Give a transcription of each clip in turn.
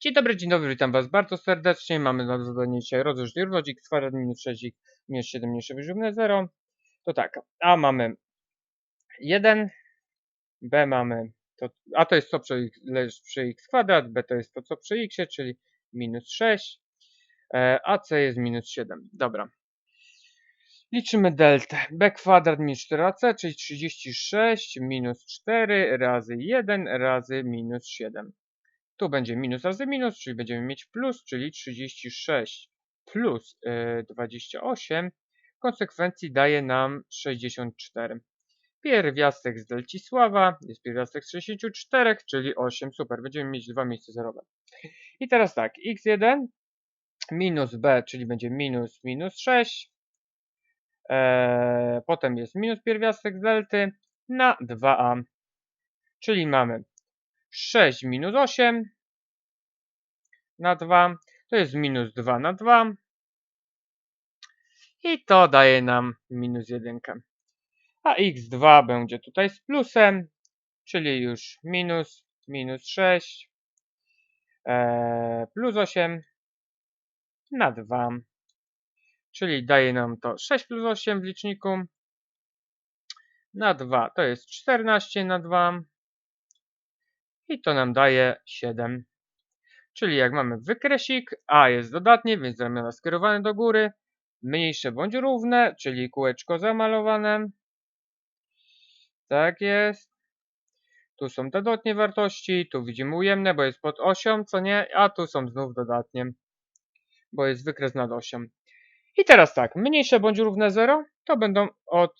Dzień dobry, dzień dobry, witam Was bardzo serdecznie. Mamy na zadanie dzisiaj rozróżnić równość x kwadrat minus 6x minus 7 mniejsze niż równe 0. To tak, a mamy 1, b mamy, to, a to jest to przy, przy x kwadrat, b to jest to co przy x, czyli minus 6, e, a c jest minus 7. Dobra. Liczymy deltę. b kwadrat minus 4ac, czyli 36 minus 4 razy 1 razy minus 7. Tu będzie minus razy minus, czyli będziemy mieć plus, czyli 36 plus y, 28 w konsekwencji daje nam 64. Pierwiastek z Delcisława jest pierwiastek z 64, czyli 8. Super, będziemy mieć dwa miejsca zerowe. I teraz tak, x1 minus b, czyli będzie minus minus 6. Eee, potem jest minus pierwiastek z delty na 2a. Czyli mamy 6 minus 8 na 2 to jest minus 2 na 2 i to daje nam minus 1. A x2 będzie tutaj z plusem, czyli już minus, minus 6 e, plus 8 na 2, czyli daje nam to 6 plus 8 w liczniku. Na 2 to jest 14 na 2 i to nam daje 7. Czyli jak mamy wykresik, a jest dodatnie, więc ramiona skierowane do góry, mniejsze bądź równe, czyli kółeczko zamalowane. Tak jest. Tu są dodatnie wartości, tu widzimy ujemne, bo jest pod osią, co nie, a tu są znów dodatnie, bo jest wykres nad osią. I teraz tak, mniejsze bądź równe 0, to będą od,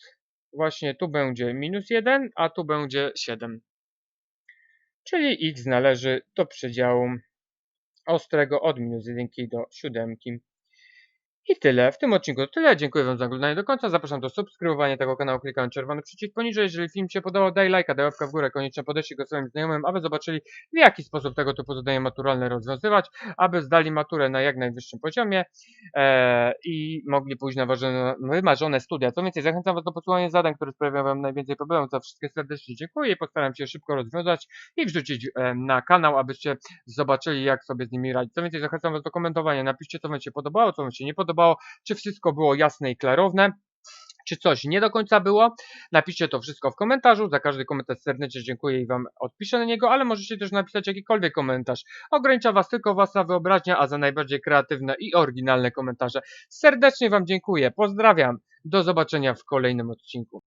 właśnie tu będzie minus 1, a tu będzie 7. Czyli x należy do przedziału ostrego od minus 1 do 7. I tyle. W tym odcinku to tyle. Dziękuję Wam za oglądanie do końca. Zapraszam do subskrybowania tego kanału klikając czerwony przycisk poniżej. Jeżeli film się podobał, daj lajka, daj łapkę w górę. Koniecznie podeślij go swoim znajomym, aby zobaczyli w jaki sposób tego typu zadania maturalne rozwiązywać, aby zdali maturę na jak najwyższym poziomie e, i mogli pójść na ważone, wymarzone studia. Co więcej, zachęcam Was do posłuchania zadań, które sprawiają Wam najwięcej problemów. Za wszystkie serdecznie dziękuję i postaram się szybko rozwiązać i wrzucić e, na kanał, abyście zobaczyli, jak sobie z nimi radzić. Co więcej, zachęcam Was do komentowania. Napiszcie, co Wam się podobało, co Wam się nie podobało, czy wszystko było jasne i klarowne. Czy coś nie do końca było? Napiszcie to wszystko w komentarzu. Za każdy komentarz serdecznie dziękuję i Wam odpiszę na niego, ale możecie też napisać jakikolwiek komentarz. Ogranicza Was tylko Wasza wyobraźnia, a za najbardziej kreatywne i oryginalne komentarze serdecznie Wam dziękuję. Pozdrawiam. Do zobaczenia w kolejnym odcinku.